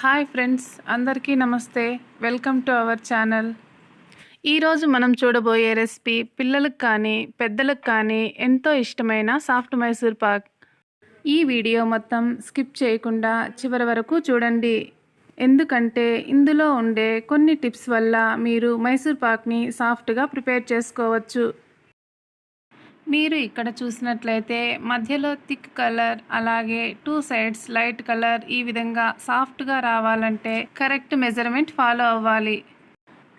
Hi friends అందరికీ నమస్తే. Welcome to our channel. ఈరోజు మనం చూడబోయే రెసిపీ పిల్లలకు కానీ పెద్దలకు కానీ ఎంతో ఇష్టమైన సాఫ్ట్ మైసూర్ పాక్. ఈ వీడియో మొత్తం స్కిప్ చేయకుండా చివరి వరకు చూడండి. ఎందుకంటే ఇందులో ఉండే కొన్ని టిప్స్ వల్ల మీరు మైసూర్ పాక్ని సాఫ్ట్గా ప్రిపేర్ చేసుకోవచ్చు. మీరు ఇక్కడ చూసినట్లయితే మధ్యలో థిక్ కలర్ అలాగే టూ సైడ్స్ లైట్ కలర్ ఈ విధంగా సాఫ్ట్గా రావాలంటే కరెక్ట్ మెజర్మెంట్ ఫాలో అవ్వాలి.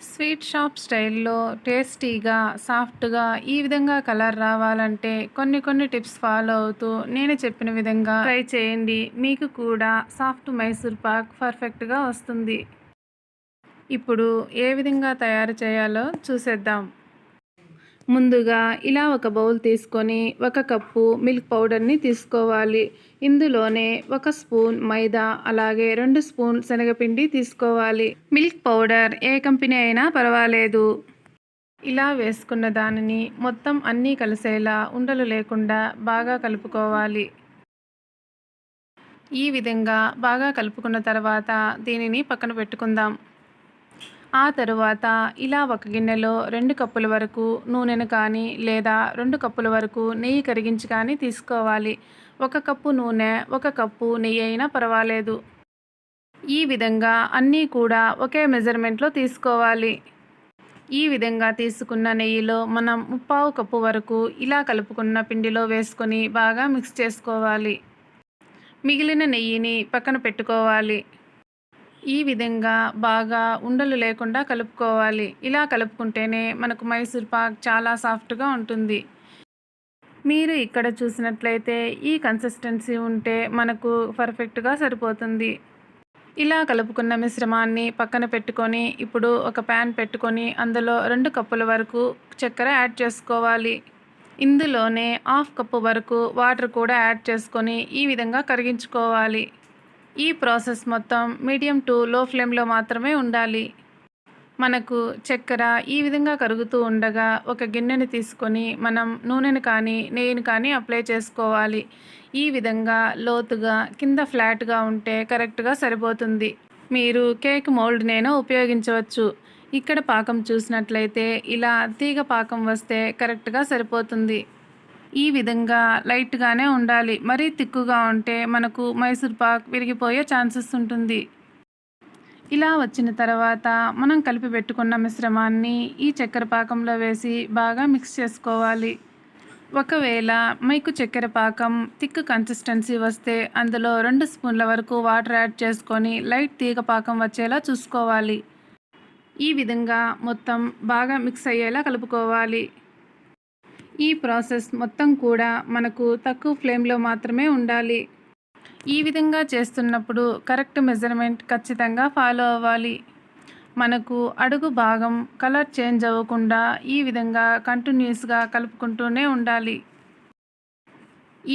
స్వీట్ షాప్ స్టైల్లో టేస్టీగా సాఫ్ట్గా ఈ విధంగా కలర్ రావాలంటే కొన్ని కొన్ని టిప్స్ ఫాలో అవుతూ నేను చెప్పిన విధంగా ట్రై చేయండి. మీకు కూడా సాఫ్ట్ మైసూర్ పాక్ పర్ఫెక్ట్గా వస్తుంది. ఇప్పుడు ఏ విధంగా తయారు చేయాలో చూసేద్దాం. ముందుగా ఇలా ఒక బౌల్ తీసుకొని ఒక కప్పు మిల్క్ పౌడర్ని తీసుకోవాలి. ఇందులోనే ఒక స్పూన్ మైదా అలాగే రెండు స్పూన్ శనగపిండి తీసుకోవాలి. మిల్క్ పౌడర్ ఏ కంపెనీ అయినా పర్వాలేదు. ఇలా వేసుకున్న దానిని మొత్తం అన్నీ కలిసేలా ఉండలు లేకుండా బాగా కలుపుకోవాలి. ఈ విధంగా బాగా కలుపుకున్న తర్వాత దీనిని పక్కన పెట్టుకుందాం. ఆ తరువాత ఇలా ఒక గిన్నెలో రెండు కప్పుల వరకు నూనెను కానీ లేదా రెండు కప్పుల వరకు నెయ్యి కరిగించి కానీ తీసుకోవాలి. ఒక కప్పు నూనె ఒక కప్పు నెయ్యి అయినా పర్వాలేదు. ఈ విధంగా అన్నీ కూడా ఒకే మెజర్మెంట్లో తీసుకోవాలి. ఈ విధంగా తీసుకున్న నెయ్యిలో మనం ముప్పావు కప్పు వరకు ఇలా కలుపుకున్న పిండిలో వేసుకొని బాగా మిక్స్ చేసుకోవాలి. మిగిలిన నెయ్యిని పక్కన పెట్టుకోవాలి. ఈ విధంగా బాగా ఉండలు లేకుండా కలుపుకోవాలి. ఇలా కలుపుకుంటేనే మనకు మైసూర్ పాక్ చాలా సాఫ్ట్గా ఉంటుంది. మీరు ఇక్కడ చూసినట్లయితే ఈ కన్సిస్టెన్సీ ఉంటే మనకు పర్ఫెక్ట్గా సరిపోతుంది. ఇలా కలుపుకున్న మిశ్రమాన్ని పక్కన పెట్టుకొని ఇప్పుడు ఒక ప్యాన్ పెట్టుకొని అందులో రెండు కప్పుల వరకు చక్కెర యాడ్ చేసుకోవాలి. ఇందులోనే హాఫ్ కప్పు వరకు వాటర్ కూడా యాడ్ చేసుకొని ఈ విధంగా కరిగించుకోవాలి. ఈ ప్రాసెస్ మొత్తం మీడియం టు లో ఫ్లేమ్లో మాత్రమే ఉండాలి. మనకు చక్కెర ఈ విధంగా కరుగుతూ ఉండగా ఒక గిన్నెని తీసుకొని మనం నూనెను కానీ నెయ్యిని కానీ అప్లై చేసుకోవాలి. ఈ విధంగా లోతుగా కింద ఫ్లాట్గా ఉంటే కరెక్ట్గా సరిపోతుంది. మీరు కేక్ మోల్డ్నైనా ఉపయోగించవచ్చు. ఇక్కడ పాకం చూసినట్లయితే ఇలా తీగ పాకం వస్తే కరెక్ట్గా సరిపోతుంది. ఈ విధంగా లైట్గానే ఉండాలి. మరీ తిక్కుగా ఉంటే మనకు మైసూర్ పాక్ విరిగిపోయే ఛాన్సెస్ ఉంటుంది. ఇలా వచ్చిన తర్వాత మనం కలిపి పెట్టుకున్న మిశ్రమాన్ని ఈ చక్కెర పాకంలో వేసి బాగా మిక్స్ చేసుకోవాలి. ఒకవేళ మీకు చక్కెర పాకం థిక్ కన్సిస్టెన్సీ వస్తే అందులో రెండు స్పూన్ల వరకు వాటర్ యాడ్ చేసుకొని లైట్ తీగ పాకం వచ్చేలా చూసుకోవాలి. ఈ విధంగా మొత్తం బాగా మిక్స్ అయ్యేలా కలుపుకోవాలి. ఈ ప్రాసెస్ మొత్తం కూడా మనకు తక్కువ ఫ్లేమ్లో మాత్రమే ఉండాలి. ఈ విధంగా చేస్తున్నప్పుడు కరెక్ట్ మెజర్మెంట్ ఖచ్చితంగా ఫాలో అవ్వాలి. మనకు అడుగు భాగం కలర్ చేంజ్ అవ్వకుండా ఈ విధంగా కంటిన్యూస్గా కలుపుకుంటూనే ఉండాలి.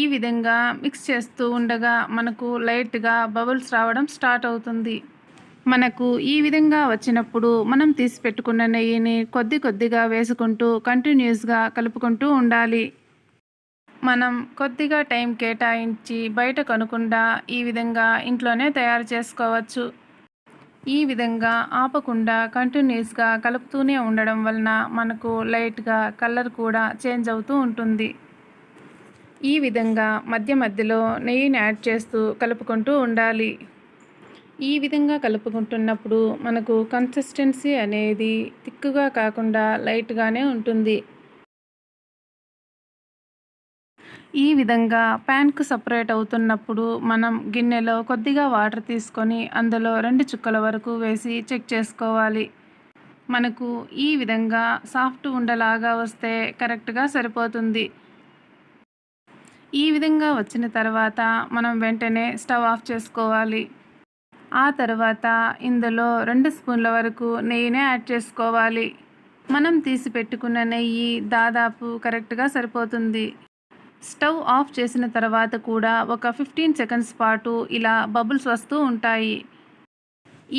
ఈ విధంగా మిక్స్ చేస్తూ ఉండగా మనకు లైట్గా బబుల్స్ రావడం స్టార్ట్ అవుతుంది. మనకు ఈ విధంగా వచ్చినప్పుడు మనం తీసి పెట్టుకున్న నెయ్యిని కొద్ది కొద్దిగా వేసుకుంటూ కంటిన్యూస్గా కలుపుకుంటూ ఉండాలి. మనం కొద్దిగా టైం కేటాయించి బయట కొనకుండా ఈ విధంగా ఇంట్లోనే తయారు చేసుకోవచ్చు. ఈ విధంగా ఆపకుండా కంటిన్యూస్గా కలుపుతూనే ఉండడం వలన మనకు లైట్గా కలర్ కూడా చేంజ్ అవుతూ ఉంటుంది. ఈ విధంగా మధ్య మధ్యలో నెయ్యిని యాడ్ చేస్తూ కలుపుకుంటూ ఉండాలి. ఈ విధంగా కలుపుకుంటున్నప్పుడు మనకు కన్సిస్టెన్సీ అనేది తిక్కుగా కాకుండా లైట్గానే ఉంటుంది. ఈ విధంగా ప్యాన్కు సపరేట్ అవుతున్నప్పుడు మనం గిన్నెలో కొద్దిగా వాటర్ తీసుకొని అందులో రెండు చుక్కల వరకు వేసి చెక్ చేసుకోవాలి. మనకు ఈ విధంగా సాఫ్ట్ ఉండలాగా వస్తే కరెక్ట్గా సరిపోతుంది. ఈ విధంగా వచ్చిన తర్వాత మనం వెంటనే స్టవ్ ఆఫ్ చేసుకోవాలి. ఆ తర్వాత ఇందులో రెండు స్పూన్ల వరకు నెయ్యినే యాడ్ చేసుకోవాలి. మనం తీసి పెట్టుకున్న నెయ్యి దాదాపు కరెక్ట్గా సరిపోతుంది. స్టవ్ ఆఫ్ చేసిన తర్వాత కూడా ఒక ఫిఫ్టీన్ సెకండ్స్ పాటు ఇలా బబుల్స్ వస్తూ ఉంటాయి.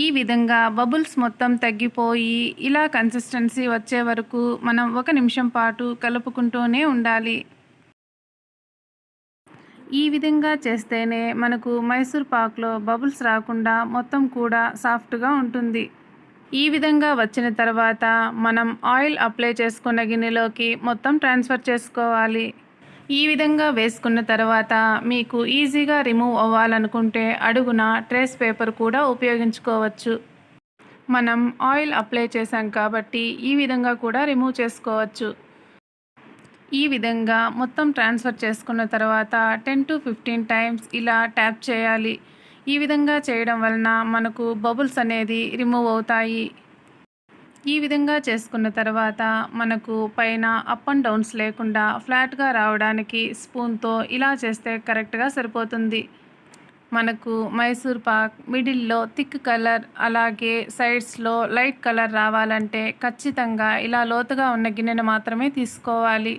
ఈ విధంగా బబుల్స్ మొత్తం తగ్గిపోయి ఇలా కన్సిస్టెన్సీ వచ్చే వరకు మనం ఒక నిమిషం పాటు కలుపుకుంటూనే ఉండాలి. ఈ విధంగా చేస్తేనే మనకు మైసూర్ పాక్లో బబుల్స్ రాకుండా మొత్తం కూడా సాఫ్ట్గా ఉంటుంది. ఈ విధంగా వచ్చిన తర్వాత మనం ఆయిల్ అప్లై చేసుకున్న గిన్నెలోకి మొత్తం ట్రాన్స్ఫర్ చేసుకోవాలి. ఈ విధంగా వేసుకున్న తర్వాత మీకు ఈజీగా రిమూవ్ అవ్వాలనుకుంటే అడుగున ట్రేస్ పేపర్ కూడా ఉపయోగించుకోవచ్చు. మనం ఆయిల్ అప్లై చేసాం కాబట్టి ఈ విధంగా కూడా రిమూవ్ చేసుకోవచ్చు. ఈ విధంగా మొత్తం ట్రాన్స్ఫర్ చేసుకున్న తర్వాత టెన్ టు ఫిఫ్టీన్ టైమ్స్ ఇలా ట్యాప్ చేయాలి. ఈ విధంగా చేయడం వలన మనకు బబుల్స్ అనేది రిమూవ్ అవుతాయి. ఈ విధంగా చేసుకున్న తర్వాత మనకు పైన అప్ అండ్ డౌన్స్ లేకుండా ఫ్లాట్గా రావడానికి స్పూన్తో ఇలా చేస్తే కరెక్ట్గా సరిపోతుంది. మనకు మైసూర్ పాక్ మిడిల్లో థిక్ కలర్ అలాగే సైడ్స్లో లైట్ కలర్ రావాలంటే ఖచ్చితంగా ఇలా లోతుగా ఉన్న గిన్నెను మాత్రమే తీసుకోవాలి.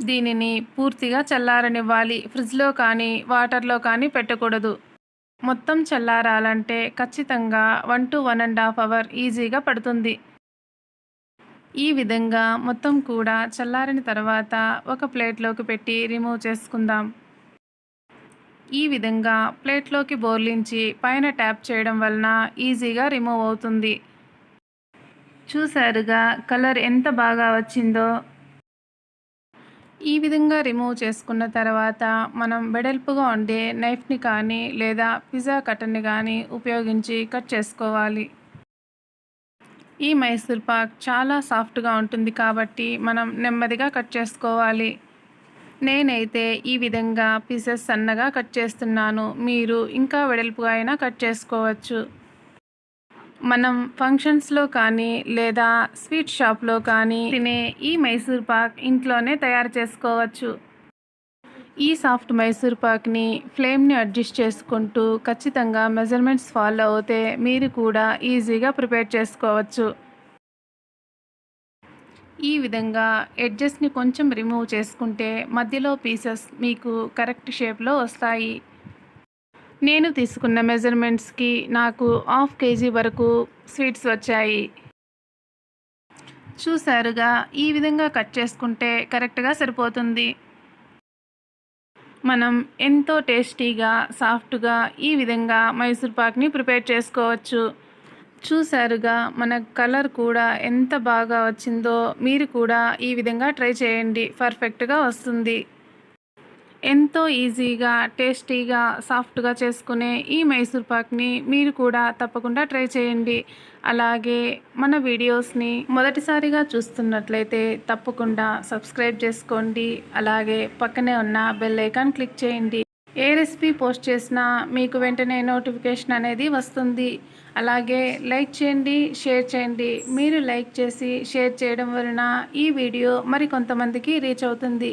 దీనిని పూర్తిగా చల్లారనివ్వాలి. ఫ్రిడ్జ్లో కానీ వాటర్లో కానీ పెట్టకూడదు. మొత్తం చల్లారాలంటే ఖచ్చితంగా one to one and half hour ఈజీగా పడుతుంది. ఈ విధంగా మొత్తం కూడా చల్లారిన తర్వాత ఒక ప్లేట్లోకి పెట్టి రిమూవ్ చేసుకుందాం. ఈ విధంగా ప్లేట్లోకి బోర్లించి పైన ట్యాప్ చేయడం వలన ఈజీగా రిమూవ్ అవుతుంది. చూసారుగా కలర్ ఎంత బాగా వచ్చిందో. ఈ విధంగా రిమూవ్ చేసుకున్న తర్వాత మనం వెడల్పుగా ఉండే నైఫ్ని కానీ లేదా పిజ్జా కట్టర్ని కానీ ఉపయోగించి కట్ చేసుకోవాలి. ఈ మైసూర్ పాక్ చాలా సాఫ్ట్గా ఉంటుంది కాబట్టి మనం నెమ్మదిగా కట్ చేసుకోవాలి. నేనైతే ఈ విధంగా పీసెస్ సన్నగా కట్ చేస్తున్నాను. మీరు ఇంకా వెడల్పుగా అయినా కట్ చేసుకోవచ్చు. మనం ఫంక్షన్స్లో కానీ లేదా స్వీట్ షాప్లో కానీ తినే ఈ మైసూర్ పాక్ ఇంట్లోనే తయారు చేసుకోవచ్చు. ఈ సాఫ్ట్ మైసూర్ పాక్ని ఫ్లేమ్ని అడ్జస్ట్ చేసుకుంటూ ఖచ్చితంగా మెజర్మెంట్స్ ఫాలో అవుతే మీరు కూడా ఈజీగా ప్రిపేర్ చేసుకోవచ్చు. ఈ విధంగా ఎడ్జెస్ని కొంచెం రిమూవ్ చేసుకుంటే మధ్యలో పీసెస్ మీకు కరెక్ట్ షేప్లో వస్తాయి. నేను తీసుకున్న మెజర్మెంట్స్కి నాకు హాఫ్ కేజీ వరకు స్వీట్స్ వచ్చాయి. చూసారుగా ఈ విధంగా కట్ చేసుకుంటే కరెక్ట్గా సరిపోతుంది. మనం ఎంతో టేస్టీగా సాఫ్ట్గా ఈ విధంగా మైసూర్ పాక్ని ప్రిపేర్ చేసుకోవచ్చు. చూసారుగా మన కలర్ కూడా ఎంత బాగా వచ్చిందో మీరు కూడా ఈ విధంగా ట్రై చేయండి. పర్ఫెక్ట్గా వస్తుంది. ఎంతో ఈజీగా టేస్టీగా సాఫ్ట్గా చేసుకునే ఈ మైసూర్ పాక్ని మీరు కూడా తప్పకుండా ట్రై చేయండి. అలాగే మన వీడియోస్ని మొదటిసారిగా చూస్తున్నట్లయితే తప్పకుండా సబ్స్క్రైబ్ చేసుకోండి. అలాగే పక్కనే ఉన్న బెల్ ఐకాన్ క్లిక్ చేయండి. ఏ రెసిపీ పోస్ట్ చేసినా మీకు వెంటనే నోటిఫికేషన్ అనేది వస్తుంది. అలాగే లైక్ చేయండి షేర్ చేయండి. మీరు లైక్ చేసి షేర్ చేయడం వలన ఈ వీడియో మరి కొంతమందికి రీచ్ అవుతుంది.